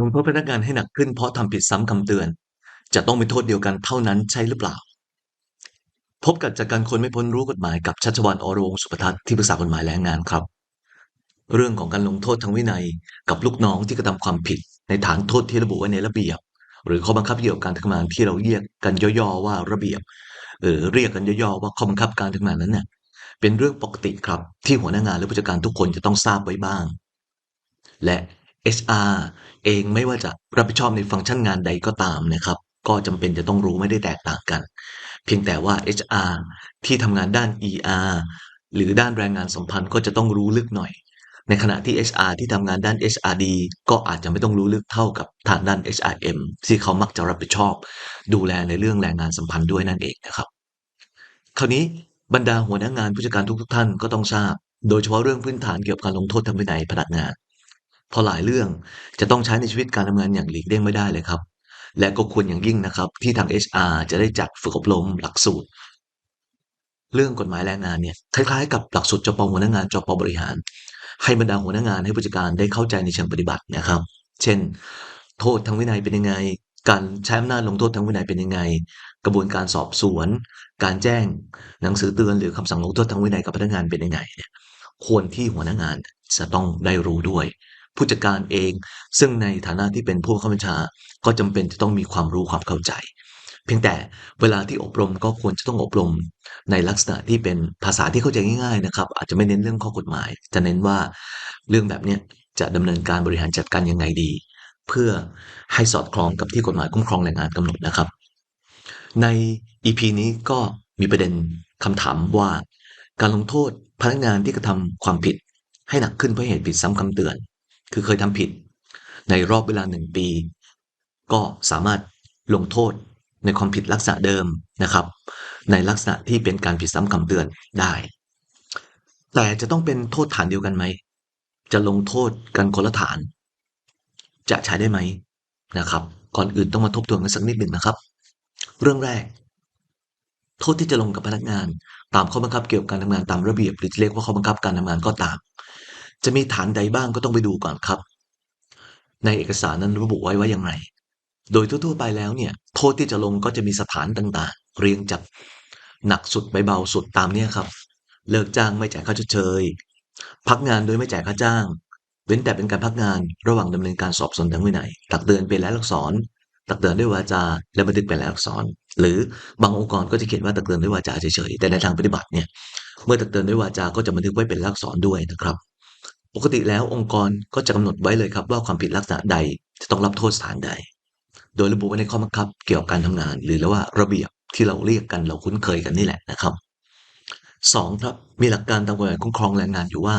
ลงโทษพนักงานให้หนักขึ้นเพราะทำผิดซ้ำคำเตือน จะต้องเป็นโทษเดียวกันเท่านั้นใช่หรือเปล่า พบกับจากการคนไม่พ้นรู้กฎหมายกับชัชวานอรวงสุภทัศน์ที่ปรึกษากฎหมายแรงงานครับ เรื่องของการลงโทษทางวินัยกับลูกน้องที่กระทำความผิด ในฐานโทษที่ระบุไว้ในระเบียบ หรือข้อบังคับเกี่ยวกับการทำงานที่เราเรียกกันย่อๆว่าระเบียบหรือเรียกกันย่อๆว่าข้อบังคับการทำงานนั้นเนี่ยเป็นเรื่องปกติครับที่หัวหน้างานและผู้จัดการทุกคนจะต้องทราบไว้บ้าง และ HR เองไม่ว่าจะรับผิดชอบในฟังก์ชันงานใดก็ตามนะครับ ก็จำเป็นจะต้องรู้ไม่ได้แตกต่างกัน เพียงแต่ว่า HR ที่ทำงานด้าน ER หรือด้านแรงงานสัมพันธ์ก็จะต้องรู้ลึกหน่อย ในขณะที่ HR ที่ทำงานด้าน HRD ก็อาจจะไม่ต้องรู้ลึกเท่ากับทางด้าน HRM ที่เขามักจะรับผิดชอบ ดูแลในเรื่องแรงงานสัมพันธ์ด้วยนั่นเองนะครับ คราวนี้บรรดาหัวหน้างานผู้จัดการทุกๆท่านก็ต้องทราบ โดยเฉพาะเรื่องพื้นฐานเกี่ยวกับการลงโทษทางวินัยพนักงาน เพราะหลายเรื่องจะต้องใช้ในชีวิตการทำงานอย่างหลีกเลี่ยงไม่ได้เลยครับ และก็ควรอย่างยิ่งนะครับ ที่ทาง HR จะได้จัดฝึกอบรมหลักสูตร เรื่องกฎหมายแรงงานเนี่ยคล้ายๆ กับหลักสูตรจปหัวหน้างานจปบริหาร ให้บรรดาหัวหน้างานให้ผู้จัดการได้เข้าใจในเชิงปฏิบัตินะครับ เช่น โทษทางวินัยเป็นยังไง การใช้อำนาจลงโทษทางวินัยเป็นยังไง กระบวนการสอบสวน การแจ้งหนังสือเตือนหรือคำสั่งลงโทษทางวินัยกับพนักงานเป็นยังไงเนี่ยควรที่หัวหน้างานจะต้องได้รู้ด้วย ผู้จัดการเอง ซึ่งในฐานะที่เป็นผู้บังคับบัญชา ก็จำเป็นจะต้องมีความรู้ความเข้าใจ เพียงแต่เวลาที่อบรมก็ควรจะต้องอบรมในลักษณะที่เป็นภาษาที่เข้าใจง่ายๆนะครับ อาจจะไม่เน้นเรื่องข้อกฎหมาย จะเน้นว่าเรื่องแบบนี้จะดำเนินการบริหารจัดการยังไงดี เพื่อให้สอดคล้องกับที่กฎหมายคุ้มครองแรงงานกำหนดนะครับ ใน EP นี้ก็มีประเด็นคำถามว่า การลงโทษพนักงานที่กระทำความผิดให้หนักขึ้นเพราะเหตุผิดซ้ำคำเตือน คือเคยทำผิด ในรอบเวลาหนึ่งปี ก็สามารถลงโทษในความผิดลักษณะเดิมนะครับ ในลักษณะที่เป็นการผิดซ้ำคำเตือนได้ แต่จะต้องเป็นโทษฐานเดียวกันไหม จะลงโทษกันคนละฐาน จะใช้ได้ไหมนะครับ ก่อนอื่นต้องมาทบทวนกันสักนิดหนึ่งนะครับ เรื่องแรก โทษที่จะลงกับพนักงาน ตามข้อบังคับเกี่ยวกับการทำงานตามระเบียบ หรือเรียกว่าข้อบังคับการทำงานก็ตาม จะมีฐานใดบ้างก็ต้องไปดูก่อนครับ ในเอกสารนั้นระบุไว้ว่าอย่างไรโดยทั่วๆไปแล้วเนี่ย โทษที่จะลงก็จะมีสถานต่างๆ เรียงจากหนักสุดไปเบาสุดตามเนี้ยครับ เลิกจ้างไม่จ่ายค่าชดเชย พักงานโดยไม่จ่ายค่าจ้าง เว้นแต่เป็นการพักงานระหว่างดำเนินการสอบสวนทางวินัยตักเตือนเป็นลายลักษณ์อักษรตักเตือนด้วยวาจา และบันทึกเป็นลายลักษณ์อักษร หรือบางองค์กรก็จะเขียนว่าตักเตือนด้วยวาจาเฉยๆแต่ในทางปฏิบัติเนี่ยเมื่อตักเตือนด้วยวาจาก็จะบันทึกไว้เป็นลายลักษณ์อักษรด้วยนะครับ กติแล้วองค์กรก็จะกำหนดไว้เลยครับ ว่าความผิดลักษณะใดจะต้องรับโทษสถานใด โดยระบุไว้ในข้อบังคับเกี่ยวกับการทำงาน หรือเรียกว่าระเบียบที่เราเรียกกันเราคุ้นเคยกันนี่แหละนะครับสองครับมีหลักการตามกฎหมายคุ้มครองแรงงานอยู่ว่า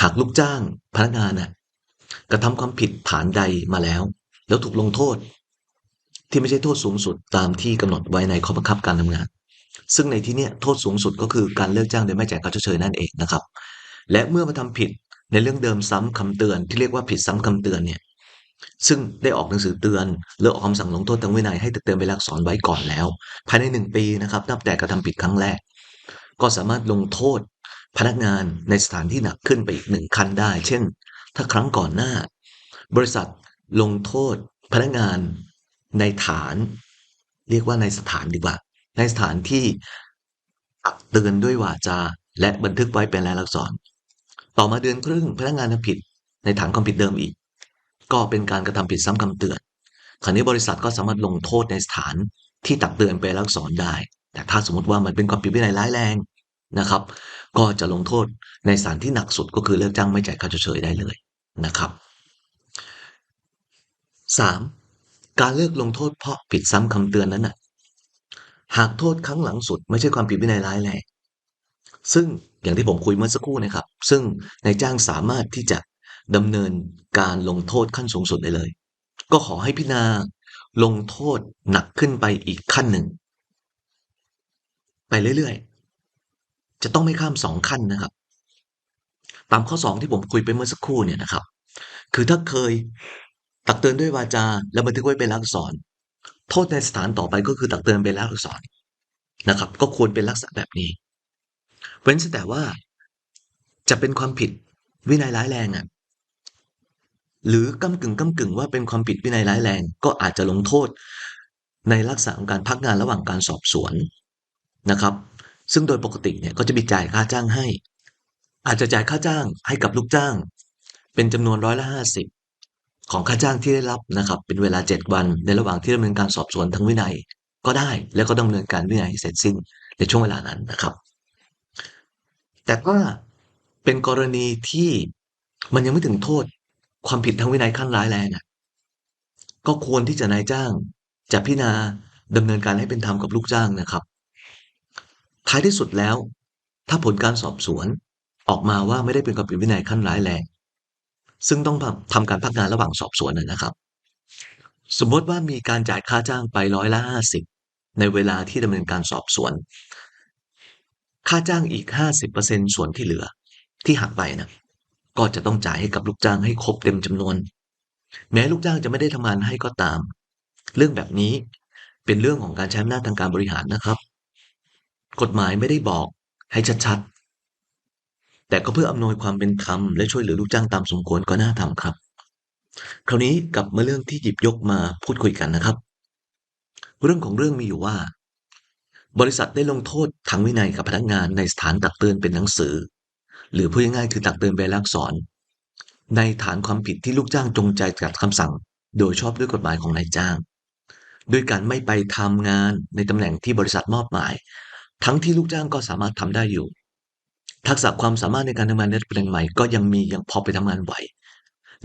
หากลูกจ้างพนักงานน่ะกระทำความผิดฐานใดมาแล้ว แล้วถูกลงโทษ ที่ไม่ใช่โทษสูงสุดตามที่กำหนดไว้ในข้อบังคับการทำงาน ซึ่งในที่นี้โทษสูงสุดก็คือการเลิกจ้างโดยไม่จ่ายค่าชดเชยนั่นเองนะครับ และเมื่อมาทำผิด ในเรื่องเดิมซ้ำคำเตือนที่เรียกว่าผิดซ้ำคำเตือนเนี่ยซึ่งได้ออกหนังสือเตือนหรือออกคำสั่งลงโทษทางวินัยให้ตักเตือนเป็นลักษรไว้ก่อนแล้ว ภายในหนึ่งปีนะครับนับแต่กระทำผิดครั้งแรก ก็สามารถลงโทษพนักงานในสถานที่หนักขึ้นไปอีกหนึ่งขั้นได้ เช่น ถ้าครั้งก่อนหน้า บริษัทลงโทษพนักงานในฐาน เรียกว่าในสถานดีกว่า ในสถานที่ตักเตือนด้วยวาจาและบันทึกไว้เป็นลายลักษณ์อัก ต่อมาเดือนครึ่งพนักงานทำผิดในฐานความผิดเดิมอีก ก็เป็นการกระทำผิดซ้ำคำเตือน คราวนี้บริษัทก็สามารถลงโทษในสถานที่ตักเตือนไปแล้วสอนได้ แต่ถ้าสมมติว่ามันเป็นความผิดวินัยร้ายแรงนะครับ ก็จะลงโทษในสถานที่หนักสุดก็คือเลิกจ้างไม่จ่ายค่าชดเชยได้เลยนะครับสามการเลิกลงโทษเพราะผิดซ้ำคำเตือนนั้นน่ะหากโทษครั้งหลังสุดไม่ใช่ความผิดวินัยร้ายแรง ซึ่งอย่างที่ผมคุยเมื่อสักครู่นะครับ ซึ่งนายจ้างสามารถที่จะดำเนินการลงโทษขั้นสูงสุดได้เลย ก็ขอให้พิจารณาลงโทษหนักขึ้นไปอีกขั้นหนึ่ง ไปเรื่อยๆ จะต้องไม่ข้ามสองขั้นนะครับ ตามข้อสองที่ผมคุยไปเมื่อสักครู่เนี่ยนะครับ คือถ้าเคยตักเตือนด้วยวาจา และบันทึกไว้เป็นลักษณ์อักษรโทษในสถานต่อไปก็คือตักเตือนเป็นลักษณ์อักษรนะครับ ก็ควรเป็นลักษณะแบบนี้ เว้นแต่ว่าจะเป็นความผิดวินัยร้ายแรงอะ หรือกำกึ่งกำกึ่งว่าเป็นความผิดวินัยร้ายแรง ก็อาจจะลงโทษ ในลักษณะของการพักงานระหว่างการสอบสวนนะครับ ซึ่งโดยปกติเนี่ยก็จะมีจ่ายค่าจ้างให้ อาจจะจ่ายค่าจ้างให้กับลูกจ้าง เป็นจำนวนร้อยละห้าสิบของค่าจ้างที่ได้รับนะครับ เป็นเวลาเจ็ดวันในระหว่างที่ดำเนินการสอบสวนทางวินัยก็ได้ แล้วก็ดำเนินการวินัยให้เสร็จสิ้นในช่วงเวลานั้นนะครับ แต่ว่าเป็นกรณีที่มันยังไม่ถึงโทษความผิดทางวินัยขั้นร้ายแรงอะ ก็ควรที่จะนายจ้างจะพิจารณาดำเนินการให้เป็นธรรมกับลูกจ้างนะครับ ท้ายที่สุดแล้ว ถ้าผลการสอบสวนออกมาว่าไม่ได้เป็นความผิดวินัยขั้นร้ายแรง ซึ่งต้องทำการพักงานระหว่างสอบสวนนะครับ สมมติว่ามีการจ่ายค่าจ้างไปร้อยละห้าสิบในเวลาที่ดำเนินการสอบสวน ค่าจ้างอีกห้าสิบเปอร์เซ็นส่วนที่เหลือ ที่หักไปนะ ก็จะต้องจ่ายให้กับลูกจ้างให้ครบเต็มจำนวน แม้ลูกจ้างจะไม่ได้ทำงานให้ก็ตาม เรื่องแบบนี้เป็นเรื่องของการใช้อำนาจทางการบริหารนะครับ กฎหมายไม่ได้บอกให้ชัดๆ แต่ก็เพื่ออำนวยความเป็นธรรมและช่วยเหลือลูกจ้างตามสมควรก็น่าทำครับ คราวนี้กลับมาเรื่องที่หยิบยกมาพูดคุยกันนะครับ เรื่องของเรื่องมีอยู่ว่า บริษัทได้ลงโทษทางวินัยกับพนักงานในสถานตักเตือนเป็นหนังสือ หรือพูดง่ายๆคือตักเตือนเป็นลักษร ในฐานความผิดที่ลูกจ้างจงใจขัดคำสั่ง โดยชอบด้วยกฎหมายของนายจ้าง ด้วยการไม่ไปทำงานในตำแหน่งที่บริษัทมอบหมาย ทั้งที่ลูกจ้างก็สามารถทำได้อยู่ ทักษะความสามารถในการทำงานในตำแหน่งใหม่ก็ยังมียังพอไปทำงานไหว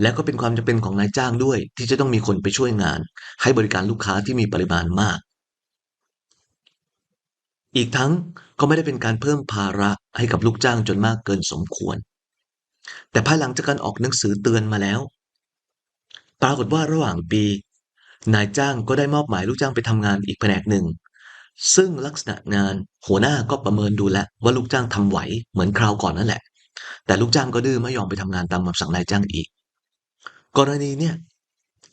และก็เป็นความจำเป็นของนายจ้างด้วย ที่จะต้องมีคนไปช่วยงาน ให้บริการลูกค้าที่มีปริมาณมาก อีกทั้งก็ไม่ได้เป็นการเพิ่มภาระให้กับลูกจ้างจนมากเกินสมควร แต่ภายหลังจากการออกหนังสือเตือนมาแล้ว ปรากฏว่าระหว่างปี นายจ้างก็ได้มอบหมายลูกจ้างไปทำงานอีกแผนกหนึ่ง ซึ่งลักษณะงานหัวหน้าก็ประเมินดูแลวว่าลูกจ้างทำไหวเหมือนคราวก่อนนั่นแหละ แต่ลูกจ้างก็ดื้อไม่ยอมไปทำงานตามคำสั่งนายจ้างอีก กรณีเนี่ย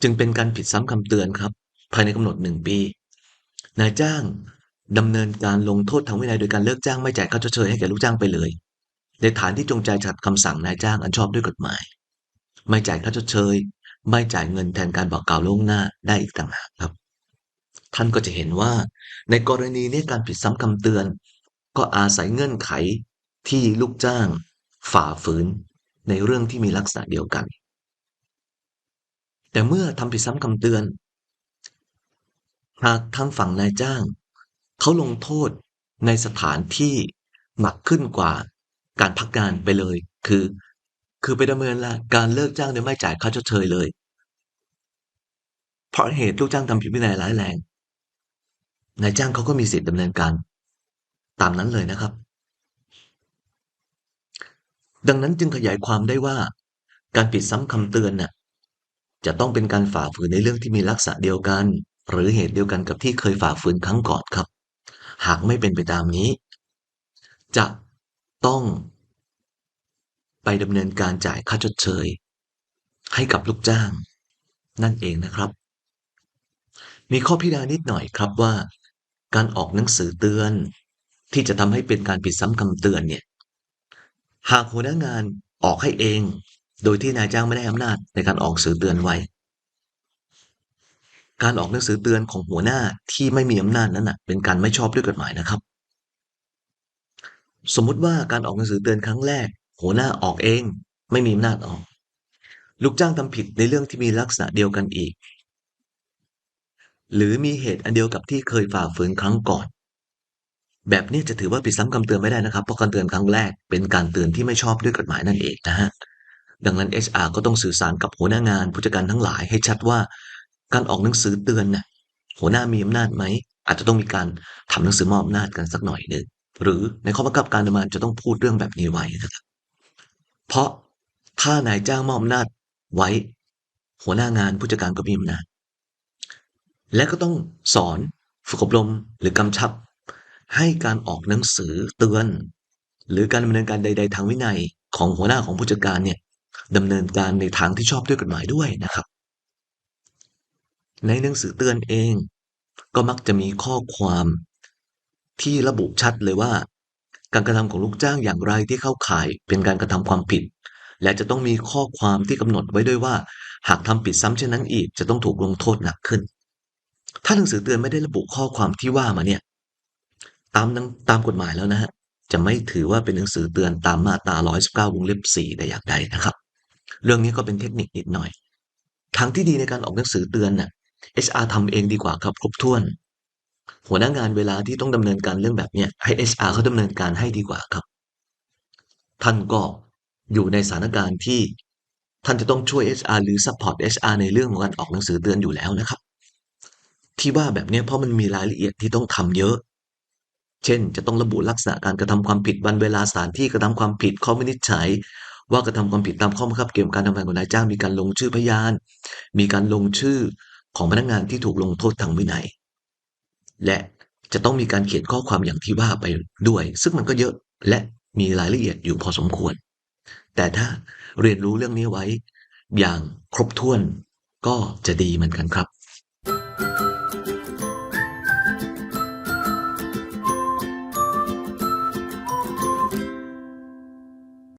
จึงเป็นการผิดซ้ำคำเตือนครับ ภายในกำหนดหนึ่งปี นายจ้าง ดำเนินการลงโทษทางวินัยโดยการเลิกจ้างไม่จ่ายค่าชดเชยให้แก่ลูกจ้างไปเลย ในฐานที่จงใจขัดคำสั่งนายจ้างอันชอบด้วยกฎหมาย ไม่จ่ายค่าชดเชย ไม่จ่ายเงินแทนการบอกกล่าวล่วงหน้าได้อีกต่างหากครับ ท่านก็จะเห็นว่า ในกรณีนี้การผิดซ้ำคำเตือน ก็อาศัยเงื่อนไขที่ลูกจ้าง ฝ่าฝืน ในเรื่องที่มีลักษณะเดียวกัน แต่เมื่อทำผิดซ้ำคำเตือนหากทางฝั่งนายจ้าง เขาลงโทษในสถานที่หนักขึ้นกว่าการพักงานไปเลย คือ คือไปดำเนินละการเลิกจ้างโดยไม่จ่ายค่าชดเชยเลย เพราะเหตุลูกจ้างทำผิดวินัยร้ายแรงนายจ้างเขาก็มีสิทธิ์ดำเนินการตามนั้นเลยนะครับ ดังนั้นจึงขยายความได้ว่า การผิดซ้ำคำเตือนน่ะจะต้องเป็นการฝ่าฝืนในเรื่องที่มีลักษณะเดียวกัน หรือเหตุเดียวกันกับที่เคยฝ่าฝืนครั้งก่อนครับ หากไม่เป็นไปตามนี้ จะต้องไปดำเนินการจ่ายค่าชดเชย ให้กับลูกจ้าง นั่นเองนะครับ มีข้อพิจารณานิดหน่อยครับว่า การออกหนังสือเตือน ที่จะทำให้เป็นการผิดซ้ำคำเตือนเนี่ย หากหัวหน้างานออกให้เอง โดยที่นายจ้างไม่ได้อำนาจในการออกสื่อเตือนไว้ การออกหนังสือเตือนของหัวหน้าที่ไม่มีอำนาจนั้นนะเป็นการไม่ชอบด้วยกฎหมายนะครับ สมมุติว่าการออกหนังสือเตือนครั้งแรก หัวหน้าออกเอง ไม่มีอำนาจออก ลูกจ้างทำผิดในเรื่องที่มีลักษณะเดียวกันอีก หรือมีเหตุอันเดียวกับที่เคยฝ่าฝืนครั้งก่อน แบบนี้จะถือว่าผิดซ้ำคำเตือนไม่ได้นะครับ เพราะการเตือนครั้งแรกเป็นการเตือนที่ไม่ชอบด้วยกฎหมายนั่นเองนะฮะดังนั้น HR ก็ต้องสื่อสารกับหัวหน้างานผู้จัดการทั้งหลายให้ชัดว่า การออกหนังสือเตือนน่ะหัวหน้ามีอำนาจไหม อาจจะต้องมีการทำหนังสือมอบอำนาจกันสักหน่อยหนึ่งหรือในข้อบังคับการดำเนินจะต้องพูดเรื่องแบบนี้ไว้นะครับเพราะถ้านายจ้างมอบอำนาจไว้ หัวหน้างานผู้จัดการก็มีอำนาจและก็ต้องสอนฝึกอบรมหรือกำชับ ให้การออกหนังสือเตือน หรือการดำเนินการใด ๆ ทางวินัยของหัวหน้าของผู้จัดการเนี่ยดำเนินการในทางที่ชอบด้วยกฎหมายด้วยนะครับ ในหนังสือเตือนเอง ก็มักจะมีข้อความที่ระบุชัดเลยว่า การกระทำของลูกจ้างอย่างไรที่เข้าข่ายเป็นการกระทำความผิด และจะต้องมีข้อความที่กำหนดไว้ด้วยว่า หากทำผิดซ้ำเช่นนั้นอีกจะต้องถูกลงโทษหนักขึ้น ถ้าหนังสือเตือนไม่ได้ระบุข้อความที่ว่ามาเนี่ย ตามตามกฎหมายแล้วนะฮะจะไม่ถือว่าเป็นหนังสือเตือนตามมาตรา 119 วงเล็บ 4 แต่อย่างใดนะครับ เรื่องนี้ก็เป็นเทคนิคนิดหน่อย ทางที่ดีในการออกหนังสือเตือนน่ะ HR ทำเองดีกว่าครับครบถ้วน หัวหน้างานเวลาที่ต้องดำเนินการเรื่องแบบเนี้ยให้ HR เขาดำเนินการให้ดีกว่าครับ ท่านก็อยู่ในสถานการณ์ที่ท่านจะต้องช่วย HR หรือ support HR ในเรื่องของการออกหนังสือเตือนอยู่แล้วนะครับ ที่ว่าแบบเนี้ยเพราะมันมีรายละเอียดที่ต้องทำเยอะ เช่น จะต้องระบุลักษณะการกระทำความผิดวันเวลาสถานที่กระทำความผิดข้อวินิจฉัย ว่ากระทำความผิดตามข้อบังคับเกี่ยวกับการทำงานของนายจ้างมีการลงชื่อพยาน มีการลงชื่อ ของพนักงานที่ถูกลงโทษทางวินัย และจะต้องมีการเขียนข้อความอย่างที่ว่าไปด้วย ซึ่งมันก็เยอะและมีรายละเอียดอยู่พอสมควร แต่ถ้าเรียนรู้เรื่องนี้ไว้ อย่างครบถ้วนก็จะดีเหมือนกันครับ